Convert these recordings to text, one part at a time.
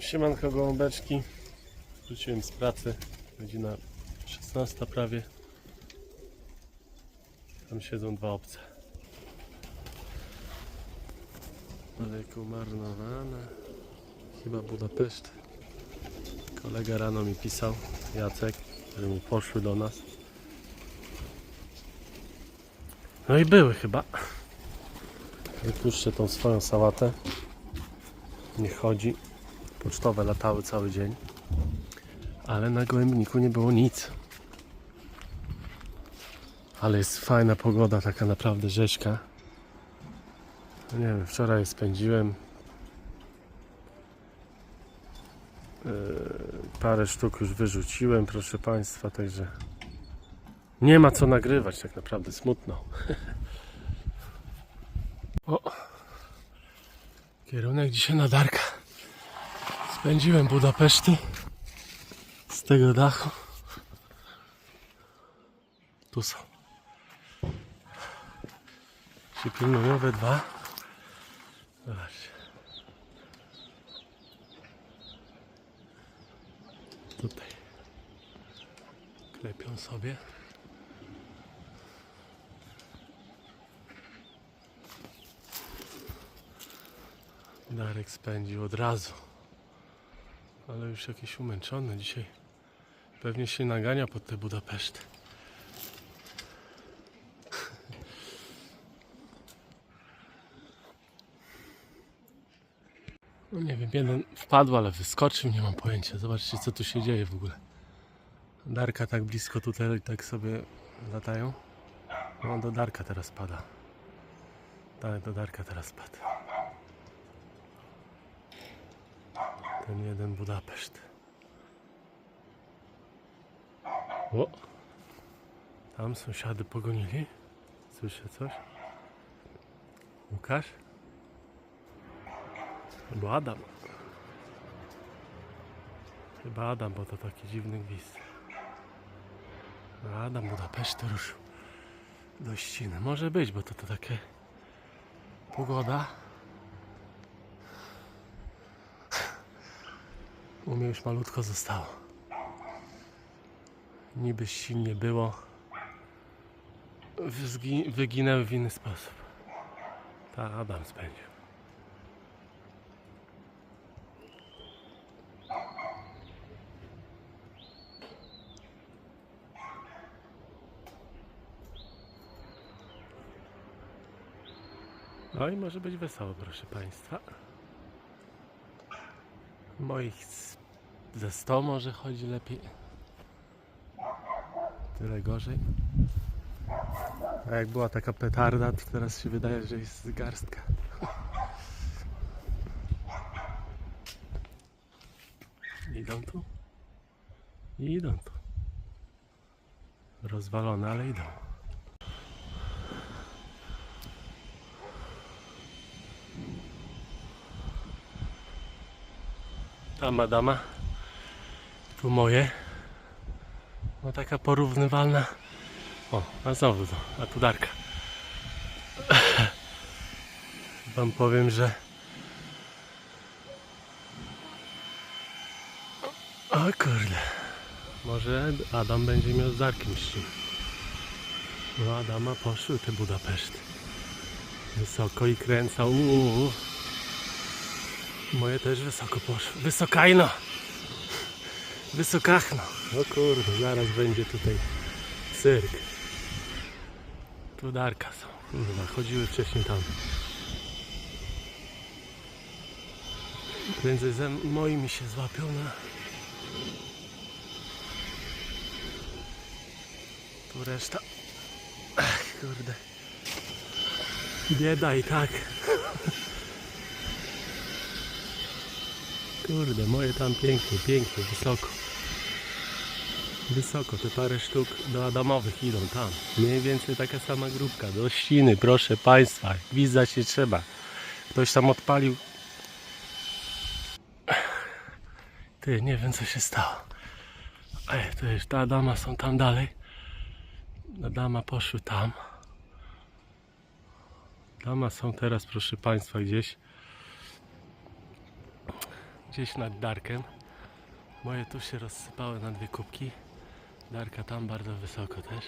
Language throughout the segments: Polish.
Siemanko gołąbeczki. Wróciłem z pracy. Godzina 16 prawie. Tam siedzą dwa obce. Daleko marnowane. Chyba Budapeszt. Kolega rano mi pisał, Jacek, że mu poszły do nas. No i były chyba. Wypuszczę tą swoją sałatę. Nie chodzi. Pocztowe latały cały dzień. Ale na gołębniku nie było nic. Ale jest fajna pogoda, taka naprawdę rzeźka. No nie wiem, wczoraj spędziłem. Yy, parę sztuk już wyrzuciłem, proszę Państwa, także nie ma co nagrywać, tak naprawdę smutno. o, kierunek dzisiaj na Darka. Spędziłem Budapeszty z tego dachu. Tu są. Się pilnują we dwa. Zobaczcie. Tutaj. Klepią sobie. Darek spędził od razu. Ale już jakiś umęczony dzisiaj. Pewnie się nagania pod te Budapeszty. No nie wiem, jeden wpadł, ale wyskoczył, nie mam pojęcia. Zobaczcie, co tu się dzieje w ogóle. Darka tak blisko tutaj tak sobie latają. No, do Darka teraz pada. Tak, do Darka teraz pada. Ten jeden Budapeszt. O! Tam sąsiady pogonili. Słyszę coś? Łukasz? Albo Adam. Chyba Adam, bo to taki dziwny gwizd. Adam Budapeszt ruszył do ściny. Może być, bo to, to takie pogoda. U mnie już malutko zostało. Niby silnie było. Wyzgi- wyginęły w inny sposób. Ta Adam spędził. No i może być wesoło, proszę Państwa. Moich ze 100 może chodzi lepiej. Tyle gorzej. A jak była taka petarda, to teraz się wydaje, że jest garstka. Idą tu? Idą tu. Rozwalone, ale idą. Tam madama. Tu moje. No taka porównywalna. O, a znowu a tu Darka. Wam powiem, że o kurde. Może Adam będzie miał z Darkiem ścig. No Adama poszły te Budapeszty. Wysoko i kręcał. Uuu. Moje też wysoko poszły. Wysokajno! Wysokachno! O kurde, zaraz będzie tutaj cyrk. Tu Darka są. Kurwa, chodziły wcześniej tam. Prędzej ze moimi się złapią na... Tu reszta. Ach, kurde. Bieda i tak. Kurde, moje tam pięknie, pięknie, wysoko. Wysoko, te parę sztuk do Adamowych idą tam. Mniej więcej taka sama grupka, do ściny, proszę Państwa. Gwizdać się trzeba. Ktoś tam odpalił. Ty, nie wiem co się stało. Ej, to już ta Adama są tam dalej. Adama poszły tam. Dama są teraz, proszę Państwa, gdzieś gdzieś nad Darkiem. Moje tu się rozsypały na dwie kubki. Darka tam bardzo wysoko też.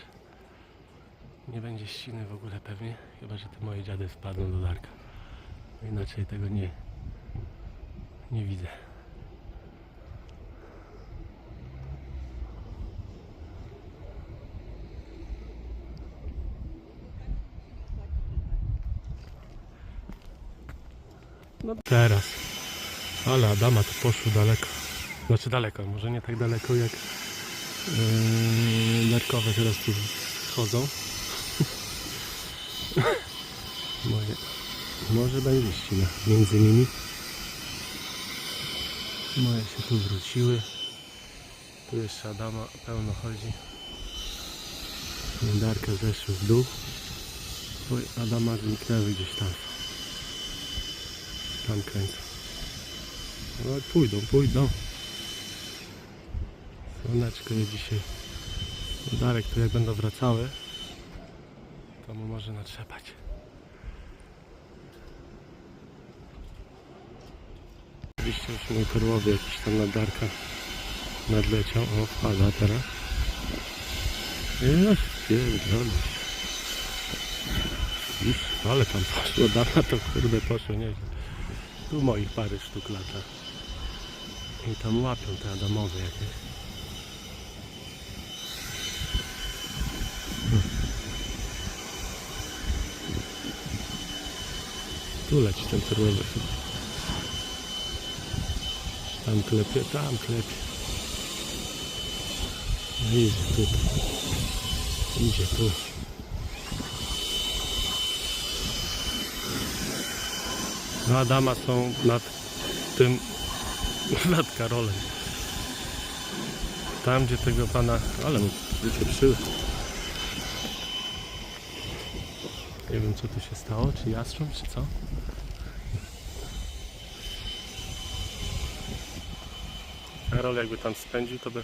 Nie będzie ściny w ogóle pewnie, chyba że te moje dziady wpadną do Darka. Inaczej tego nie, nie widzę. No teraz. Ale Adama to poszło daleko. Znaczy daleko, może nie tak daleko jak yy, Darkowe teraz tu chodzą. Moje, może będzie ścina między nimi. Moje się tu wróciły. Tu jeszcze Adama pełno chodzi. Darka zeszły w dół. Oj, Adama zniknęły gdzieś tam. Tam kręcą. No pójdą, pójdą. Słoneczko jest dzisiaj. Darek tu jak będą wracały, to mu może natrzepać. Oczywiście już mój perłowy jakiś tam na Darka nadleciał. O, wpada teraz. Jest, pierdolę. Iż, ale tam poszło, dawno to kurde poszło nieźle. Tu moich parę sztuk lata. I tam łapią te adamowe jakieś. Tu leci ten perłowy chyba. Tam klepie, tam klepie. No idzie tu. Idzie tu. No Adama są nad tym, nad Karolem. Tam gdzie tego pana, ale mu wypieprzyły. Nie wiem co tu się stało, czy jastrząb, czy co? Karol jakby tam spędził, to by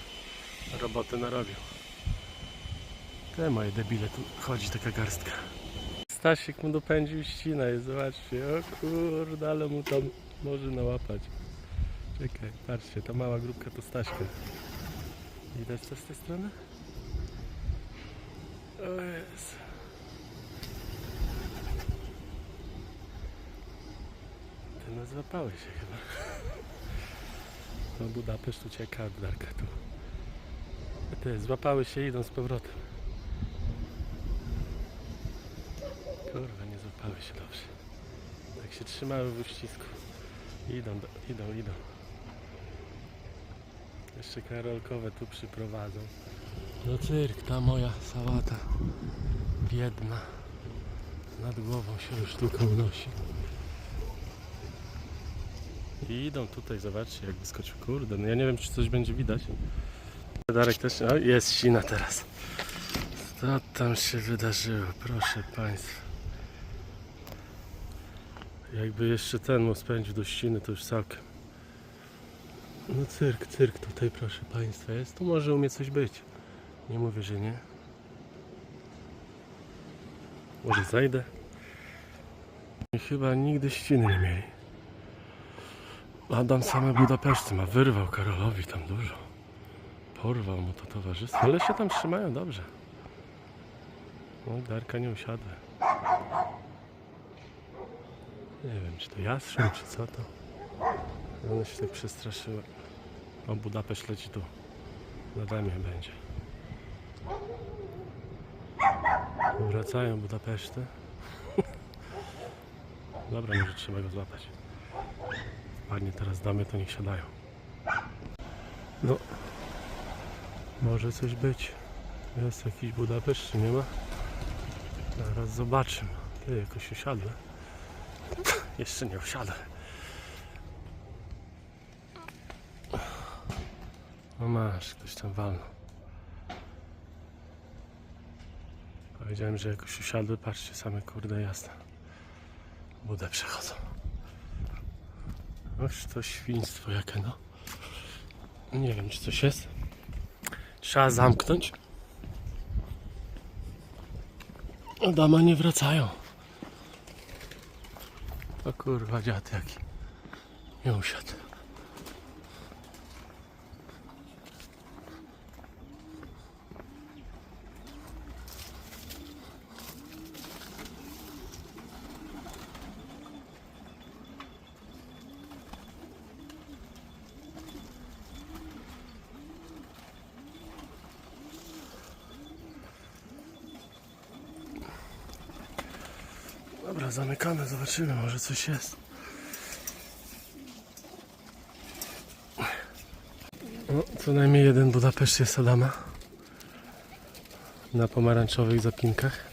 roboty narobił. Te moje debile, tu chodzi taka garstka. Stasiek mu dopędził ścinę i zobaczcie, o kurde, ale mu tam może nałapać. Czekaj, patrzcie, ta mała grupka to Staśka. Widać co z tej strony? O jest. Ty no złapałeś się chyba. No Budapeszt ucieka od Darka tu. Ty, złapały się idą z powrotem. Kurwa, nie złapały się dobrze. Tak się trzymały w uścisku. Idą, idą, idą. Jeszcze karolkowe tu przyprowadzą. No cyrk, ta moja sałata. Biedna. Nad głową się już tylko unosi. I idą tutaj, zobaczcie jak wyskoczył. Kurde, no ja nie wiem czy coś będzie widać. Darek też, o jest ścina teraz. Co tam się wydarzyło, proszę Państwa. Jakby jeszcze ten mu spędził do ściny, to już całkiem. No cyrk, cyrk tutaj proszę Państwa jest. Tu może umie coś być. Nie mówię, że nie. Może zajdę. Chyba nigdy ściny nie mieli. Adam same Budapeszty ma, wyrwał Karolowi tam dużo. Porwał mu to towarzystwo, ale się tam trzymają dobrze. No, Darka nie usiadła. Nie wiem, czy to jastrząb, czy co to. One się tak przestraszyły. O, Budapeszt leci tu. Nade mnie będzie. Wracają Budapeszty. Dobra, może trzeba go złapać. Ładnie teraz damy, to niech siadają. No, może coś być. Jest jakiś Budapeszt, czy nie ma? Zaraz zobaczymy. Ty, jakoś usiadłem. Jeszcze nie usiadłem. No masz, ktoś tam walnął. Powiedziałem, że jakoś usiadły. Patrzcie, same kurde jasne. Budę przechodzą. Oż to świństwo jakie no. Nie wiem czy coś jest. Trzeba zamknąć. A dama nie wracają. O kurwa dziad jaki. Nie usiadł. Dobra, zamykamy, zobaczymy, może coś jest. No, co najmniej jeden Budapeszt jest Adama. Na pomarańczowych zapinkach.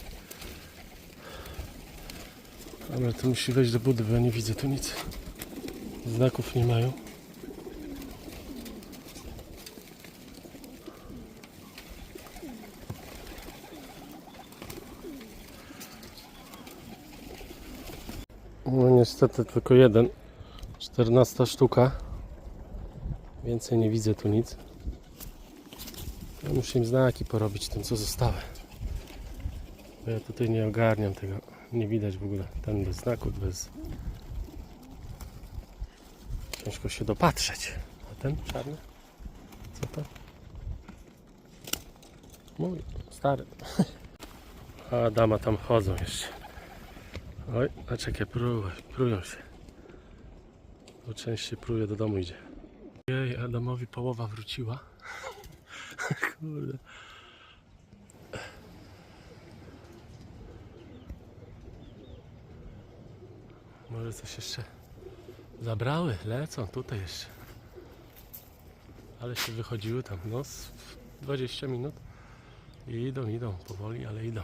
Dobra, to musi wejść do budy, bo ja nie widzę tu nic. Znaków nie mają. No niestety tylko jeden. 14 sztuka. Więcej nie widzę tu nic. Ja muszę im znaki porobić tym co zostały. Bo ja tutaj nie ogarniam tego. Nie widać w ogóle. Ten bez znaków, bez... Ciężko się dopatrzeć. A ten czarny? Co to? Mój, stary. A dama tam chodzą jeszcze. Oj, a czekaj, prują, prują się. Bo część się do domu idzie. Jej, Adamowi połowa wróciła. Kurde. Może coś jeszcze zabrały, lecą tutaj jeszcze. Ale się wychodziły tam, no z 20 minut. I idą, idą, powoli, ale idą.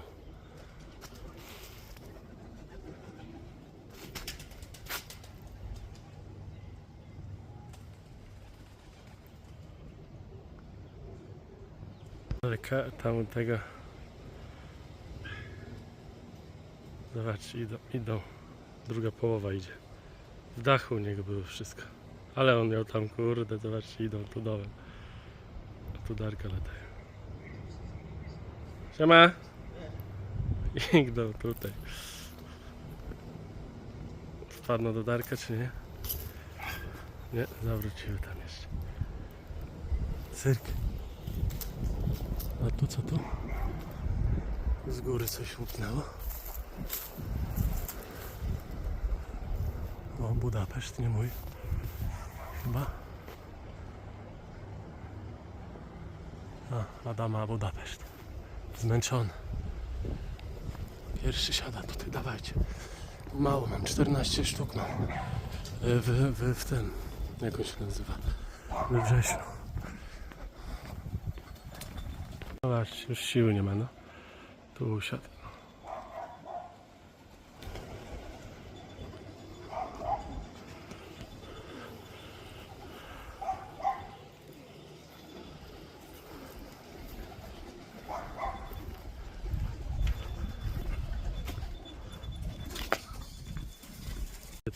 Ale ka- tam tego. Zobacz, idą, idą. Druga połowa idzie. W dachu u niego było wszystko. Ale on miał tam kurde, zobaczcie, idą tu dołem. A tu Darka latają. Siema! Idą tutaj. Wpadną do Darka, czy nie? Nie, zawróciły tam jeszcze. Cyrk. A tu co tu? Z góry coś łupnęło. O, Budapeszt, nie mój. Chyba. A, Adama Budapeszt. Zmęczony. Pierwszy siada tutaj, dawajcie. Mało mam, 14 sztuk mam. E, W, w, w tym, jak on się nazywa? We wrześniu. Zobacz, już siły nie ma, no. Tu usiadł.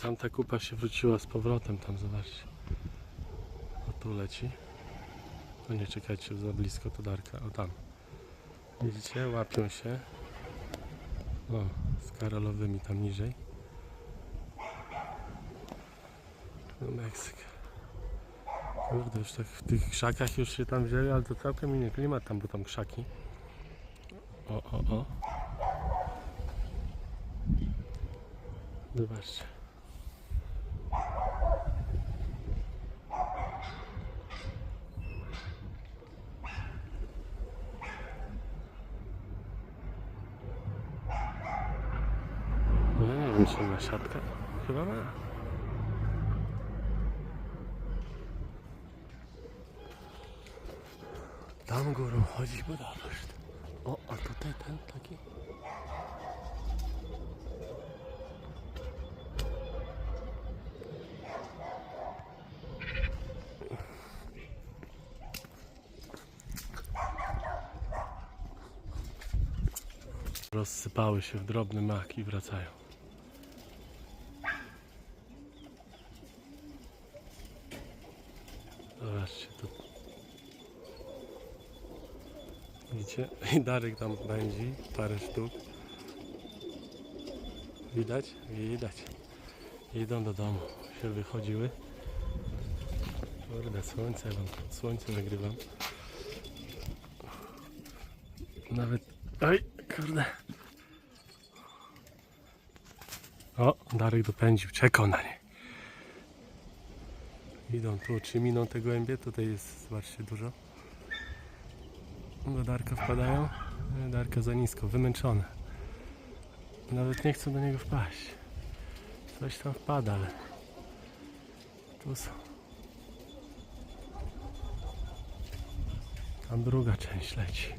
Tamta kupa się wróciła z powrotem tam, zobaczcie. O tu leci. No nie czekajcie za blisko to Darka. O tam. Widzicie? Łapią się. O, z Karolowymi tam niżej. No Meksyk. Kurde, już tak w tych krzakach już się tam wzięli, ale to całkiem inny klimat tam, bo tam krzaki. O, o, o. Zobaczcie. Wiem, czy ma siatkę. Chyba ma. Tam górą Budapeszt. O, a tutaj ten taki. Rozsypały się w drobny mak i wracają. Zobaczcie, to... Widzicie? I Darek tam będzie, parę sztuk. Widać? Widać. Idą do domu. Się wychodziły. Kurde, słońce wam, słońce nagrywam. Nawet... Oj, kurde. O, Darek dopędził, czekał na nie. Idą tu, czy miną te gołębie? Tutaj jest, zobaczcie, dużo. Do Darka wpadają. Darka za nisko, wymęczone. Nawet nie chcę do niego wpaść. Coś tam wpada, ale... Tu są. Tam druga część leci.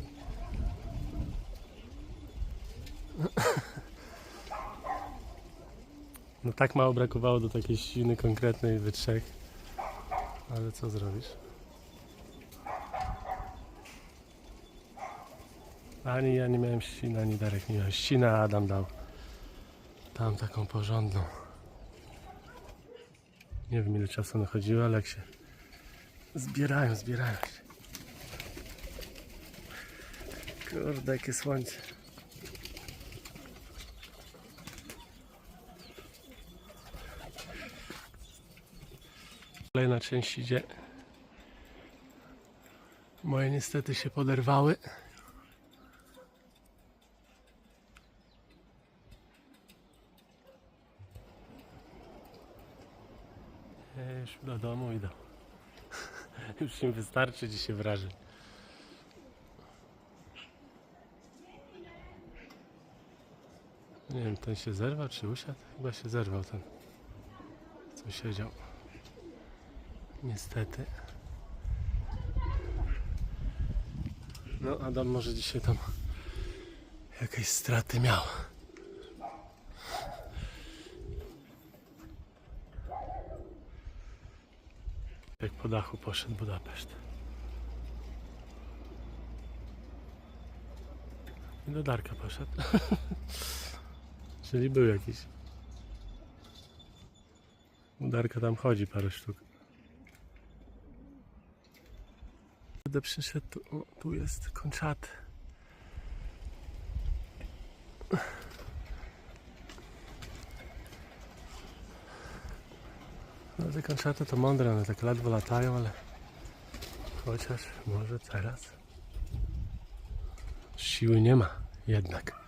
No tak mało brakowało do takiej ściny konkretnej we trzech. Ale co zrobisz? Ani ja nie miałem ściny, ani Darek nie miał. Ścinę Adam dał. Tam taką porządną. Nie wiem ile czasu nachodziło, ale jak się zbierają, zbierają się. Kurde, jakie słońce. Kolejna część idzie. Moje niestety się poderwały. Ja Już do domu idę. Już im wystarczy dzisiaj wrażeń. Nie wiem, ten się zerwał czy usiadł? Chyba się zerwał ten, co siedział. Niestety. No, Adam może dzisiaj tam jakieś straty miał. Po dachu poszedł Budapeszt. I do Darka poszedł. Czyli był jakiś. U Darka tam chodzi parę sztuk. Będę przyszedł, tu, o, tu jest konczaty. Te konczaty to mądre, one tak ledwo latają, ale chociaż może teraz siły nie ma jednak.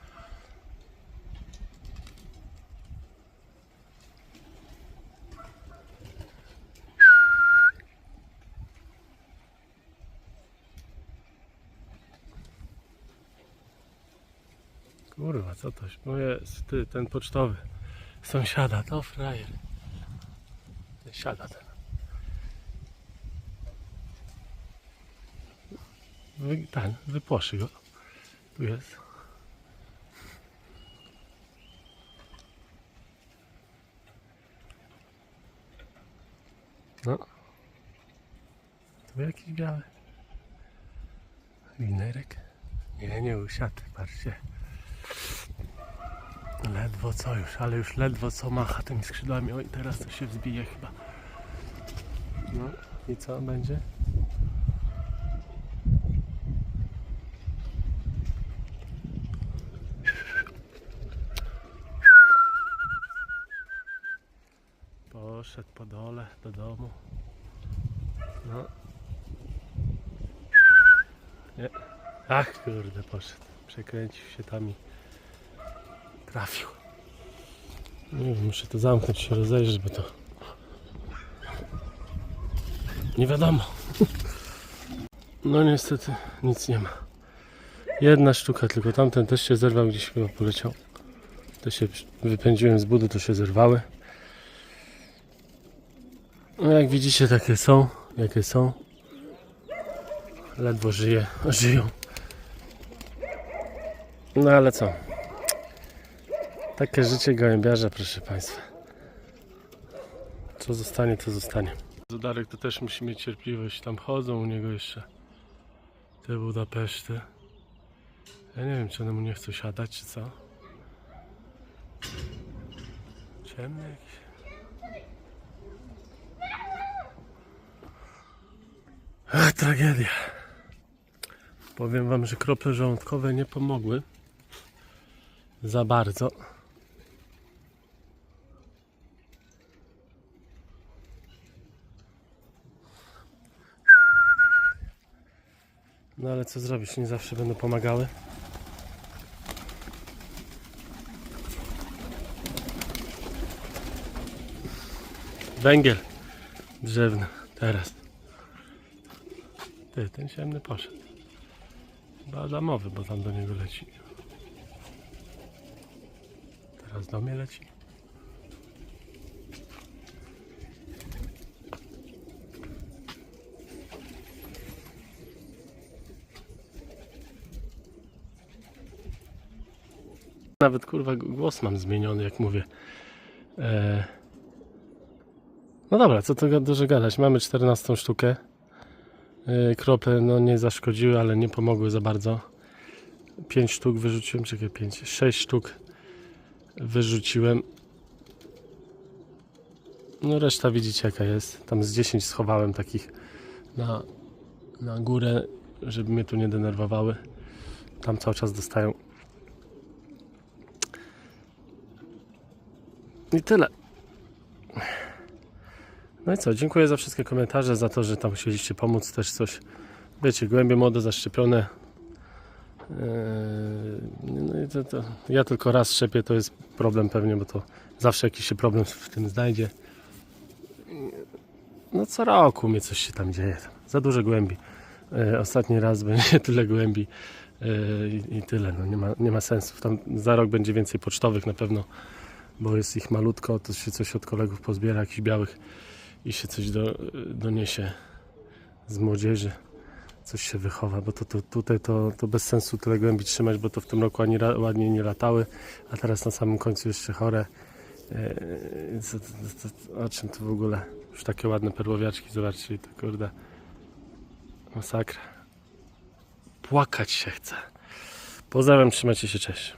Kurwa, co to? No jest, ty, ten pocztowy. Sąsiada, to frajer. Siada ten. Wy, ten, wypłoszy go. Tu jest. No. Tu jakiś biały. Winerek. Nie, nie usiadł, patrzcie. Ledwo co już, ale już ledwo co macha tymi skrzydłami. Oj, teraz to się wzbije chyba. No i co będzie? Poszedł po dole do domu. No. Nie. Ach kurde, poszedł. Przekręcił się tam i trafił. Nie wiem, muszę to zamknąć, się rozejrzeć, bo to nie wiadomo. No niestety nic nie ma. Jedna sztuka tylko, tamten też się zerwał, gdzieś chyba poleciał. To się wypędziłem z budy, to się zerwały. No jak widzicie, takie są, jakie są. Ledwo żyje, żyją. No ale co? Takie życie gołębiarza, proszę Państwa. Co zostanie, to zostanie. Darek to też musi mieć cierpliwość. Tam chodzą u niego jeszcze te Budapeszty. Ja nie wiem, czy one mu nie chcą siadać, czy co. Ciemny jakiś. Ach, tragedia. Powiem Wam, że krople żołądkowe nie pomogły za bardzo. No ale co zrobić, nie zawsze będą pomagały. Węgiel drzewny teraz. Ty, ten ciemny poszedł. Chyba Adamowy, bo tam do niego leci. Teraz do mnie leci. Nawet kurwa głos mam zmieniony, jak mówię. E... No dobra, co tu dużo gadać. Mamy 14 sztukę. E, Krople no nie zaszkodziły, ale nie pomogły za bardzo. 5 sztuk wyrzuciłem, czekaj, 5, 6 sztuk wyrzuciłem. No reszta widzicie jaka jest. Tam z 10 schowałem takich na, na górę, żeby mnie tu nie denerwowały. Tam cały czas dostają. I tyle. No i co, dziękuję za wszystkie komentarze, za to, że tam chcieliście pomóc też coś. Wiecie, głębie młode zaszczepione. Eee, No i to, to ja tylko raz szczepię, to jest problem pewnie, bo to zawsze jakiś się problem w tym znajdzie. No co roku mnie coś się tam dzieje. Za duże głębi. Eee, Ostatni raz będzie tyle głębi eee, i- i tyle. No nie, ma, nie ma sensu. Tam za rok będzie więcej pocztowych na pewno, bo jest ich malutko, to się coś od kolegów pozbiera, jakichś białych i się coś do, doniesie z młodzieży coś się wychowa, bo to, to tutaj to, to bez sensu tyle głębi trzymać, bo to w tym roku ani ra, ładnie nie latały, a teraz na samym końcu jeszcze chore. Eee, co, o czym to w ogóle? Już takie ładne perłowiaczki, zobaczcie, to kurde. Masakra. Płakać się chce. Pozdrawiam, trzymajcie się, cześć.